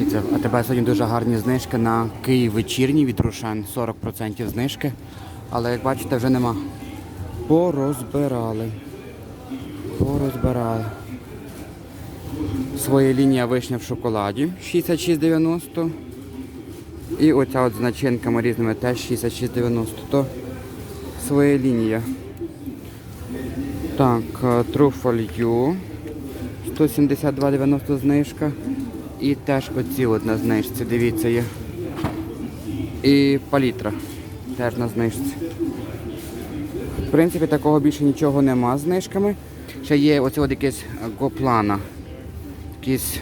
І це а тебе сьогодні дуже гарні знижки на Київ вечірній від Рушен. 40% знижки. Але як бачите, вже нема. Порозбирали. Порозбирали. Своя лінія вишня в шоколаді 66,90. І оця от з начинками різними теж 66,90. То своя лінія. Так, е, труфолью 172,90 знижка. І теж оці от на знижці, дивіться є. І палітра теж на знижці. В принципі, такого більше нічого нема з знижками. Ще є оце от якесь е, гоплана. Якісь,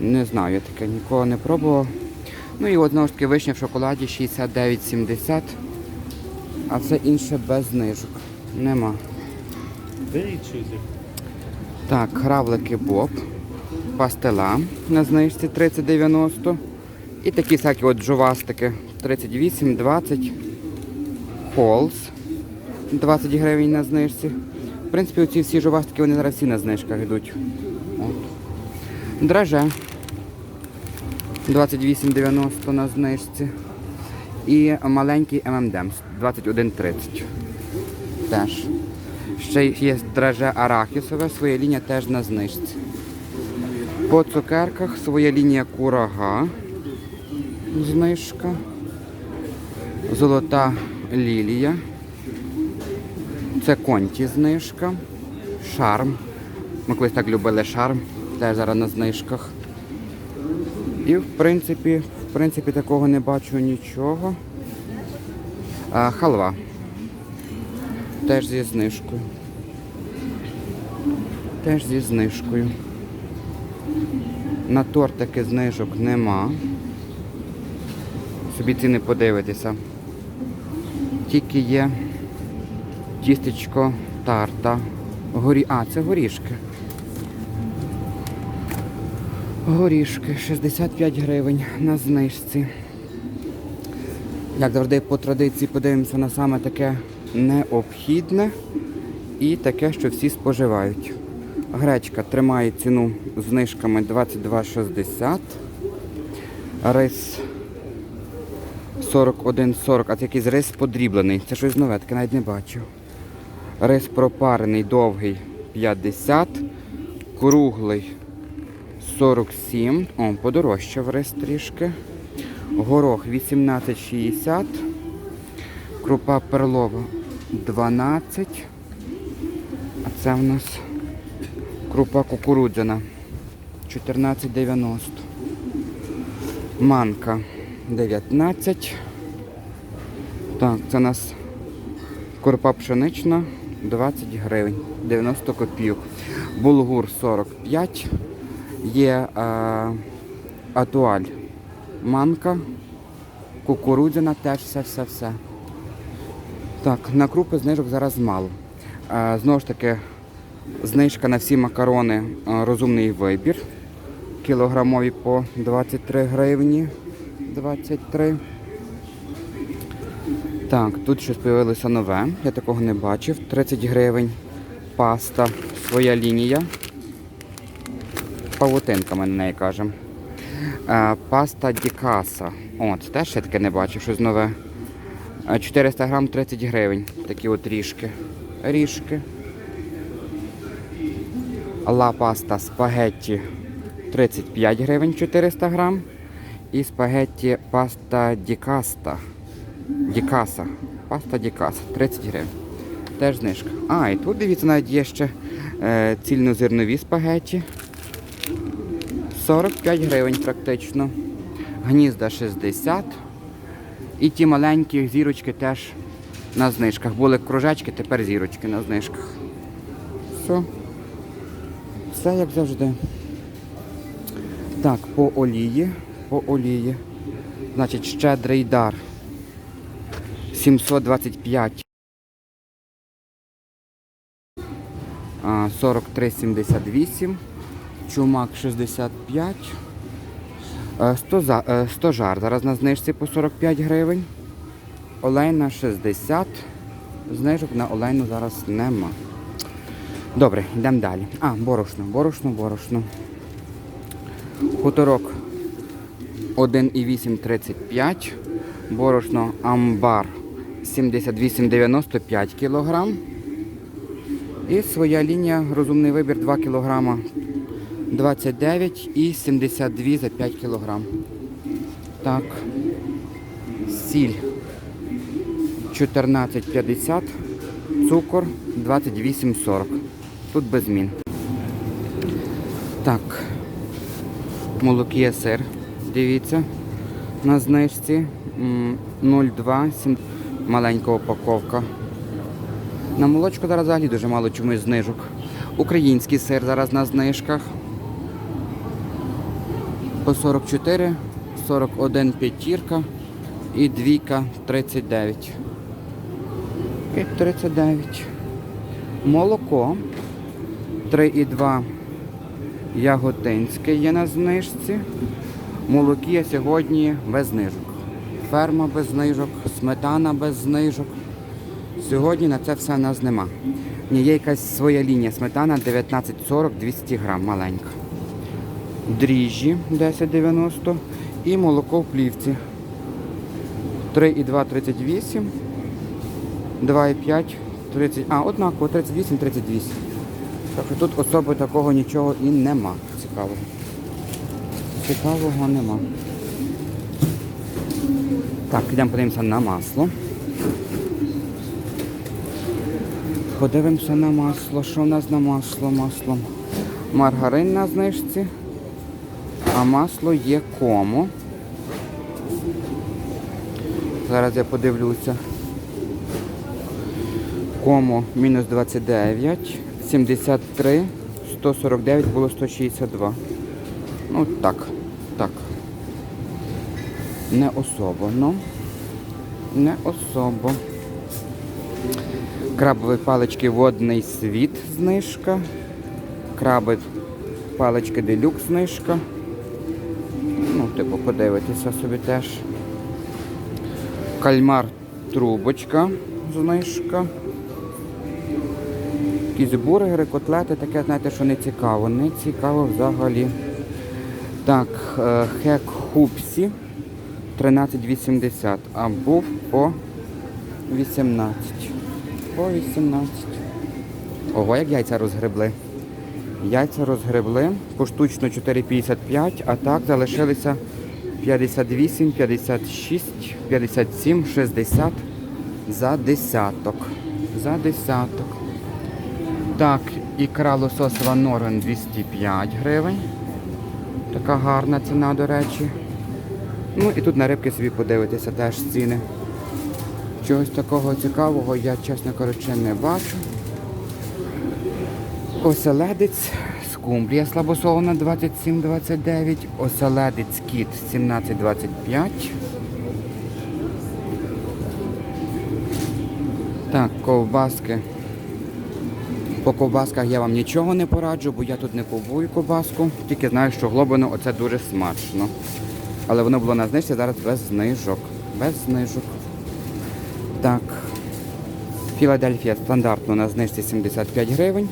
не знаю, я таке нікого не пробував. Ну і от знову ж таки вишня в шоколаді 69,70. А все інше без знижок. Нема. Так, гравлики Боб, пастила на знижці 30,90. І такі всякі от жувастики 38, 20. Холс 20 гривень на знижці. В принципі, оці всі жувастики вони зараз всі на знижках йдуть. Драже 28,90 на знижці. І маленький ММДМ 21,30. Теж. Ще є драже арахісове, своя лінія теж на знижці. По цукерках своя лінія курага. Знижка. Золота лілія. Це конті знижка. Шарм. Ми колись так любили шарм. Теж зараз на знижках. І в принципі, в принципі такого не бачу нічого. А, халва. Теж зі знижкою. Теж зі знижкою. На тортики знижок нема. Собі ціни подивитися. Тільки є тістечко тарта. Горі... А, це горішки. Горішки 65 гривень на знижці. Як завжди по традиції подивимося на саме таке необхідне і таке, що всі споживають. Гречка тримає ціну знижками 22,60. Рис 41,40, а це якийсь рис подріблений. Це щось нове, таке навіть не бачив. Рис пропарений довгий 50, круглий 47. О, подорожчав рис трішки. Горох 18,60. Крупа перлова 12. А це в нас крупа кукурудзяна 14,90. Манка 19. Так, це у нас крупа пшенична 20 гривень, 90 копійок. Булгур 45. Є е, атуаль манка, кукурудзяна теж все-все-все. Так, на крупи знижок зараз мало. Е, знову ж таки, знижка на всі макарони е, розумний вибір. Кілограмові по 23 гривні. 23. Так, тут щось з'явилося нове. Я такого не бачив. 30 гривень. Паста. Своя лінія. Павутинка ми на неї кажемо. Е, Паста Дікаса. О, теж я таке не бачив, щось нове. Е, 400 грам 30 гривень. Такі от ріжки. Ріжки. Ла паста спагетті 35 гривень 400 грам. І спагетті паста Дікаста. Дікаса. Паста Дікаса 30 гривень. Теж знижка. А, і тут дивіться, навіть є ще е, цільнозернові спагетті. 45 гривень практично. Гнізда 60. І ті маленькі зірочки теж на знижках. Були кружечки, тепер зірочки на знижках. Все. Все як завжди. Так, по олії. По олії. Значить, щедрий дар. 725. 43,78. Чумак 65. Е, 100, е, 100 жар. Зараз на знижці по 45 гривень. Олейна 60. Знижок на олейну зараз нема. Добре, йдемо далі. А, борошно, борошно, борошно. Хуторок 1,835. Борошно амбар 78,95 кг. І своя лінія розумний вибір 2 кг 29 і 72 за 5 кг. Так. Сіль 14,50. Цукор 28,40. Тут без змін. Так. Молокія сир. Дивіться. На знижці 0,2, маленька упаковка. На молочку зараз взагалі дуже мало чомусь знижок. Український сир зараз на знижках. По 44, 41 п'ятірка і двійка 39. І 39. Молоко 3,2 яготинське є на знижці. Молокія сьогодні без знижок. Ферма без знижок, сметана без знижок. Сьогодні на це все в нас нема. Ні, є якась своя лінія. Сметана 19,40 200 грам, маленька. Дріжджі 10,90 і молоко в плівці. 3,2 38, 2,5 30, а, однаково 38 38. Так що тут особи такого нічого і нема. Цікавого. Цікавого нема. Так, йдемо подивимося на масло. Подивимося на масло. Що в нас на масло? Масло. Маргарин на знижці. А масло є кому. Зараз я подивлюся. Кому мінус 29, 73, 149 було 162. Ну так, так. Не особо, ну. Не особо. Крабові палички водний світ знижка. Краби палички делюкс знижка. Ну, типу, подивитися собі теж. Кальмар трубочка знижка. Якісь бургери, котлети, таке, знаєте, що не цікаво. Не цікаво взагалі. Так, е, хек хупсі 13,80, а був по 18. По 18. Ого, як яйця розгребли. Яйця розгребли поштучно 4,55, а так залишилися 58, 56, 57, 60 за десяток. За десяток. Так, ікра лососова Норвен 205 гривень. Така гарна ціна, до речі. Ну і тут на рибки собі подивитися теж ціни. Чогось такого цікавого я, чесно кажучи, не бачу. Оселедець, скумбрія слабосолона 27,29, оселедець кіт 17,25. Так, ковбаски. По ковбасках я вам нічого не пораджу, бо я тут не купую ковбаску. Тільки знаю, що глобино оце дуже смачно. Але воно було на знижці зараз без знижок. Без знижок. Так. Філадельфія стандартно на знижці 75 гривень.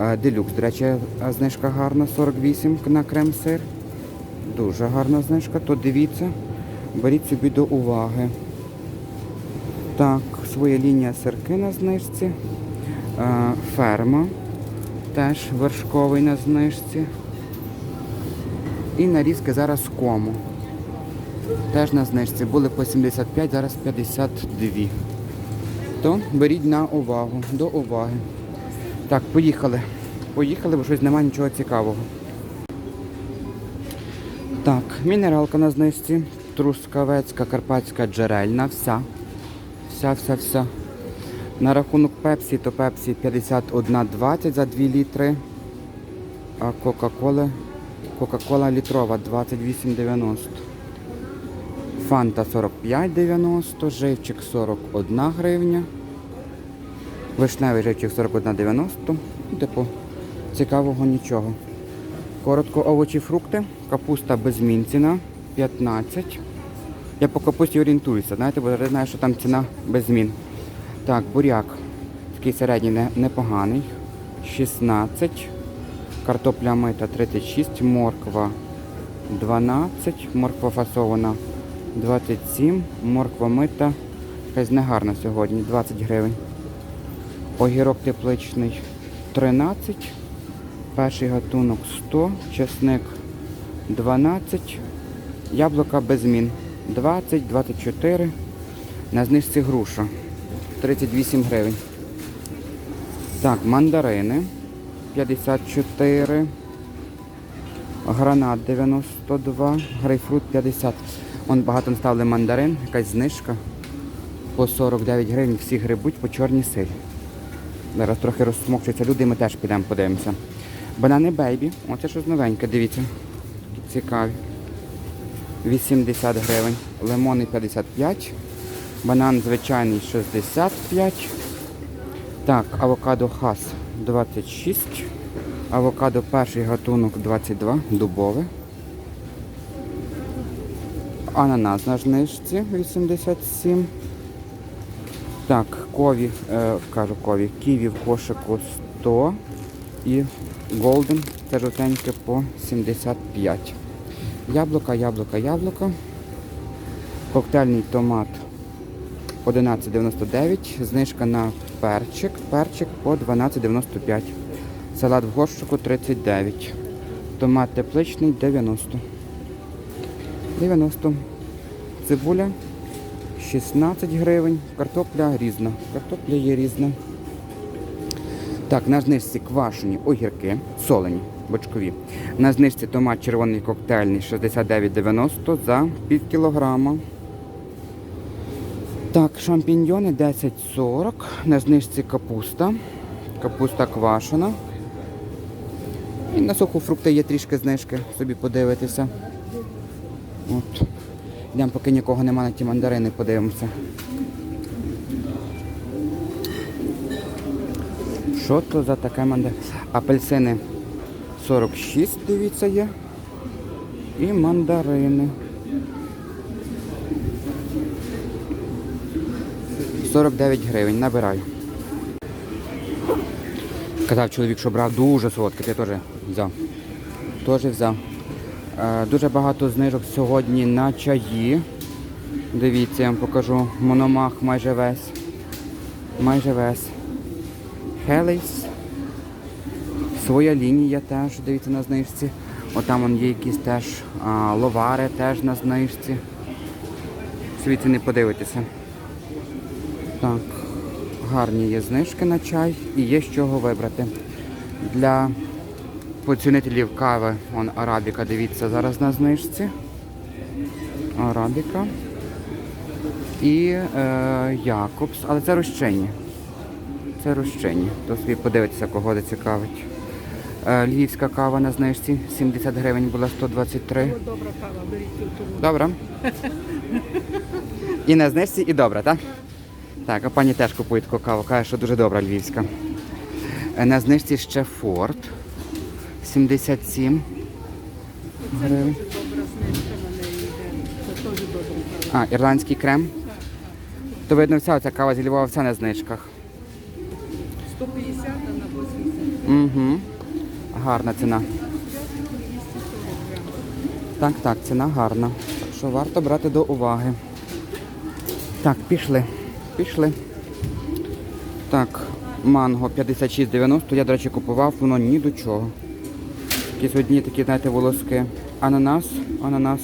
Е, Делюкс, до речі, знижка гарна, 48 на крем-сир. Дуже гарна знижка, то дивіться, беріть собі до уваги. Так, своя лінія сирки на знижці. Ферма теж вершковий на знижці. І нарізки зараз кому. Теж на знижці. Були по 75, зараз 52. То беріть на увагу, до уваги. Так, поїхали. Поїхали, бо щось немає нічого цікавого. Так, мінералка на знижці. Трускавецька, карпатська джерельна, вся. Вся, вся, вся. На рахунок пепсі, то пепсі 51,20 за 2 літри. А Кока-Кола, Кока-Кола літрова 28,90. Фанта 45,90, живчик 41 гривня. Вишневий живчик 41,90. Ну, Типу, цікавого нічого. Коротко овочі, фрукти. Капуста без змін ціна 15. Я по капусті орієнтуюся, знаєте, бо знаю, що там ціна без змін. Так, буряк. Такий середній непоганий. 16. Картопля мита 36, морква 12, морква фасована 27, морква мита. Якась негарна сьогодні, 20 гривень. Огірок тепличний 13, перший гатунок 100, чесник 12, яблука без змін 20, 24. На знижці груша 38 гривень. Так, мандарини 54. Гранат 92, грейпфрут 50. Вон багато ставили мандарин, якась знижка по 49 гривень. Всі грибуть по чорній силі. Зараз трохи розсмокчуються люди, ми теж підемо подивимося. Банани бейбі, оце щось новеньке, дивіться. Цікаві. 80 гривень. Лимони 55. Банан звичайний 65. Так, авокадо хас 26. Авокадо перший гатунок 22, дубове. Ананас на жнижці 87. Так, кові, е, кажу кові, ківі в кошику 100 і голден, це жовтеньке по 75. Яблука, яблука, яблука. Коктейльний томат 11,99. Знижка на перчик. Перчик по 12,95. Салат в горщику 39. Томат тепличний 90. 90. Цибуля 16 гривень. Картопля різна. Картопля є різна. Так, на знижці квашені огірки, солені, бочкові. На знижці томат червоний коктейльний 69,90 за пів кілограма. Так, шампіньйони 10,40. На знижці капуста. Капуста квашена. І на сухофрукти є трішки знижки, собі подивитися. От. Йдемо, поки нікого немає на ті мандарини, подивимося. Що то за таке мандарин? Апельсини 46, дивіться, є. І мандарини. 49 гривень, набираю. Казав чоловік, що брав дуже солодке, я теж взяв. Теж взяв. Е, Дуже багато знижок сьогодні на чаї. Дивіться, я вам покажу. Мономах майже весь. Майже весь. Хелейс. Своя лінія теж, дивіться на знижці. Отам вон є якісь теж а, ловари теж на знижці. Світі не подивитися. Так, гарні є знижки на чай і є з чого вибрати. Для поцінителів кави, вон арабіка, дивіться, зараз на знижці. Арабіка. І е, Якобс, але це розчинні. Це розчинні. То собі подивитися, кого це цікавить. Е, львівська кава на знижці 70 гривень була 123. Добра кава, беріть. Добре. І на знижці, і добре, так? Так, а пані теж купує таку каву, каже, що дуже добра львівська. Е, На знижці ще Форд 77 гривень. Добра знижка на неї. Це теж добра кава. А, ірландський крем. То видно, вся ця кава зі Львова вся на знижках. 150, а на 80. Угу. Гарна ціна. Так, так, ціна гарна. Що варто брати до уваги. Так, пішли. Пішли. Так, манго 56,90. Я, до речі, купував, воно ні до чого. Якісь одні такі, знаєте, волоски. Ананас, ананас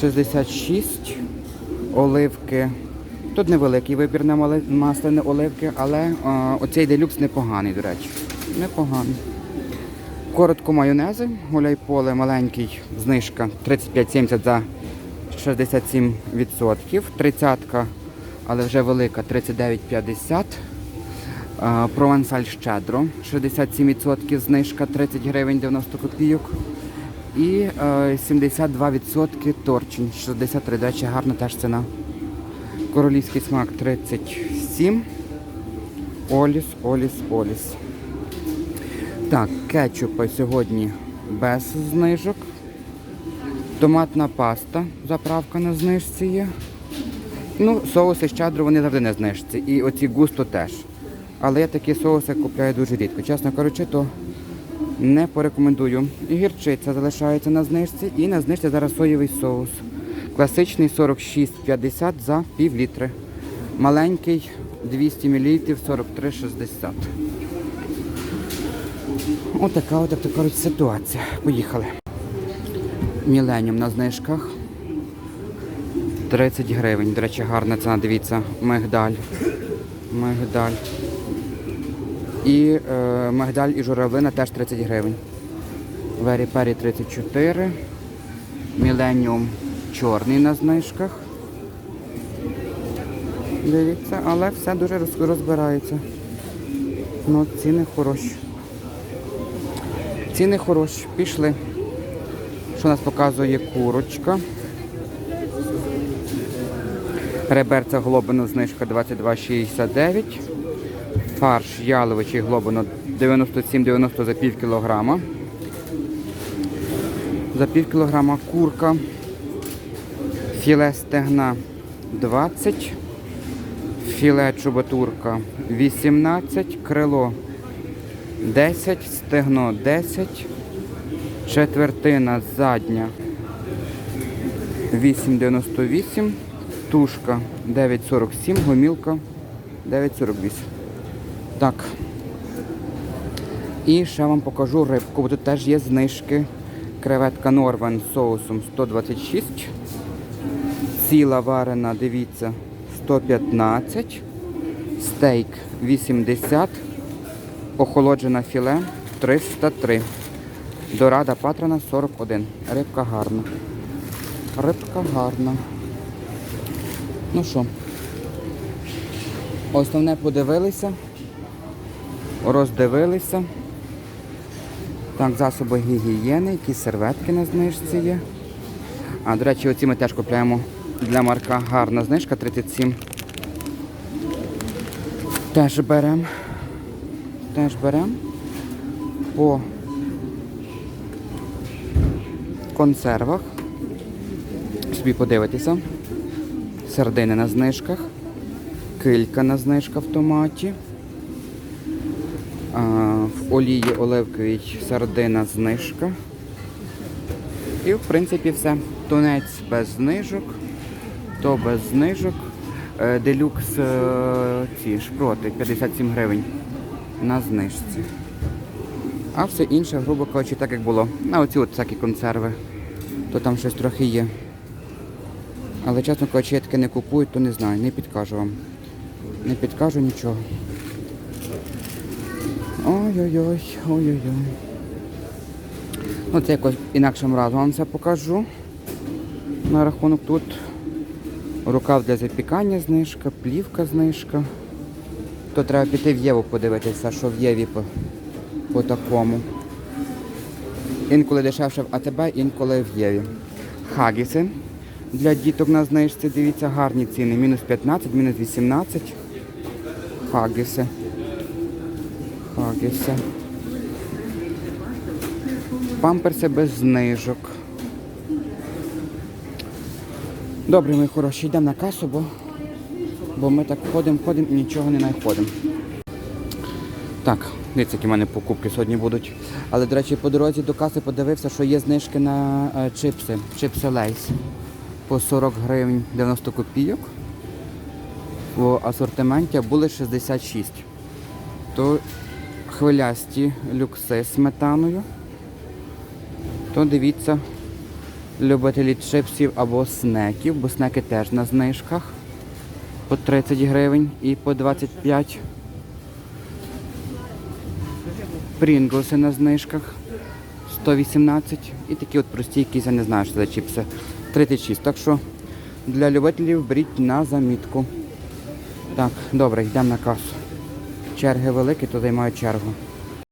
66. Оливки. Тут невеликий вибір на масляні оливки, але а, оцей делюкс непоганий, до речі. Непоганий. Коротко майонези, гуляй поле маленький, знижка 35,70 за 67%. Тридцятка, але вже велика 39,50. А, Провансаль щедро, 67% знижка 30 гривень 90 копійок. І е, 72% торчин, 63, до речі, гарна теж ціна. Королівський смак 37. Оліс, Оліс, Оліс. Так, кетчупи сьогодні без знижок. Томатна паста, заправка на знижці є. Ну, соуси щедро, вони завжди на знижці. І оці густо теж. Але я такі соуси купляю дуже рідко. Чесно кажучи, то Не порекомендую. Гірчиця залишається на знижці і на знижці зараз соєвий соус. Класичний 46,50 за пів літри. Маленький 200 мл 43,60. Отака от, то кажуть, ситуація. Поїхали. Міленіум на знижках. 30 гривень. До речі, гарна ціна, дивіться. Мигдаль. Мигдаль. І е, мигдаль і журавлина теж 30 гривень. Вері Пері 34. Міленіум чорний на знижках. Дивіться, але все дуже розбирається. Ну, ціни хороші. Ціни хороші. Пішли. Що нас показує курочка? Реберця глобино знижка 22,69. Фарш яловичий глобино 97,90 за пів кілограма. За пів кілограма курка. Філе стегна 20. Філе чубатурка 18. Крило 10. Стегно 10. Четвертина задня 8,98. Тушка 9,47. Гомілка 9,48. Так. І ще вам покажу рибку, бо тут теж є знижки. Креветка Норвен з соусом 126. Ціла варена, дивіться, 115. Стейк 80. Охолоджене філе 303. Дорада патрона 41. Рибка гарна. Рибка гарна. Ну що, основне подивилися, роздивилися. Так, засоби гігієни, якісь серветки на знижці є. А, до речі, оці ми теж купляємо для марка гарна знижка 37. Теж беремо. Теж беремо. По консервах. Собі подивитися. Сардини на знижках. Килька на знижка в томаті. А, в олії оливковій сардина знижка. І в принципі все. Тунець без знижок, то без знижок. Е, Делюкс е, ці шпроти 57 гривень на знижці. А все інше, грубо кажучи, так як було. На оці от всякі консерви, то там щось трохи є. Але чесно кажучи, я таке не купую, то не знаю, не підкажу вам. Не підкажу нічого. Ой-ой-ой, ой-ой-ой. Ну це якось інакшим разом вам все покажу. На рахунок тут рукав для запікання знижка, плівка знижка. То треба піти в Єву подивитися, що в Єві по, по такому. Інколи дешевше в АТБ, інколи в Єві. Хагіси для діток на знижці, дивіться, гарні ціни. Мінус 15, мінус 18. Хагіси. Хагіси. Памперси без знижок. Добре, мої хороші, йдемо на касу, бо, бо ми так ходимо, ходимо і нічого не знаходимо. Так, дивіться, які в мене покупки сьогодні будуть. Але, до речі, по дорозі до каси подивився, що є знижки на е, чипси, чипси Лейс по 40 гривень 90 копійок. В асортименті були 66. То хвилясті люкси з сметаною. То дивіться, любителі чипсів або снеків, бо снеки теж на знижках по 30 гривень і по 25. Прінглси на знижках 118. І такі от прості, якісь я не знаю, що за чіпси. 36. Так що для любителів беріть на замітку. Так, добре, йдемо на касу. Черги великі, то займають чергу.